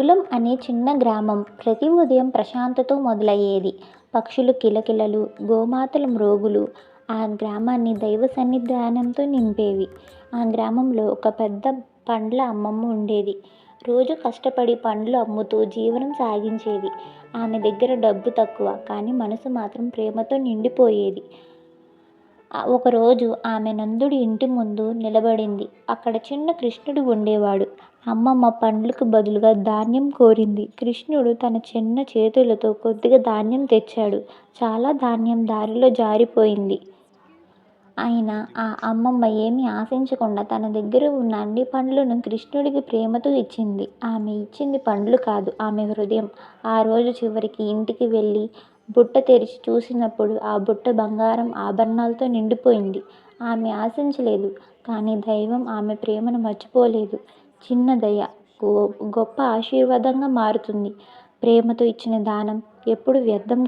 గోకులం అనే చిన్న గ్రామం ప్రతి ఉదయం ప్రశాంతతో మొదలయ్యేది. పక్షులు కిలకిలలు గోమాతల మ్రోగులు ఆ గ్రామాన్ని దైవ సన్నిధానంతో నింపేవి. ఆ గ్రామంలో ఒక పెద్ద పండ్ల అమ్మమ్మ ఉండేది. రోజు కష్టపడి పండ్లు అమ్ముతూ జీవనం సాగించేది. ఆమె దగ్గర డబ్బు తక్కువ కానీ మనసు మాత్రం ప్రేమతో నిండిపోయేది. ఒకరోజు ఆమె నందుడి ఇంటి ముందు నిలబడింది. అక్కడ చిన్న కృష్ణుడు ఉండేవాడు. అమ్మమ్మ పండ్లకు బదులుగా ధాన్యం కోరింది. కృష్ణుడు తన చిన్న చేతులతో కొద్దిగా ధాన్యం తెచ్చాడు. చాలా ధాన్యం దారిలో జారిపోయింది. అయినా ఆ అమ్మమ్మ ఏమీ ఆశించకుండా తన దగ్గర ఉన్న అన్ని పండ్లను కృష్ణుడికి ప్రేమతో ఇచ్చింది. ఆమె ఇచ్చింది పండ్లు కాదు ఆమె హృదయం. ఆ రోజు చివరికి ఇంటికి వెళ్ళి బుట్ట తెరిచి చూసినప్పుడు ఆ బుట్ట బంగారం ఆభరణాలతో నిండిపోయింది. ఆమె ఆశించలేదు కానీ దైవం ఆమె ప్రేమను మర్చిపోలేదు. చిన్న దయ గొప్ప ఆశీర్వాదంగా మారుతుంది. ప్రేమతో ఇచ్చిన దానం ఎప్పుడు వ్యర్థం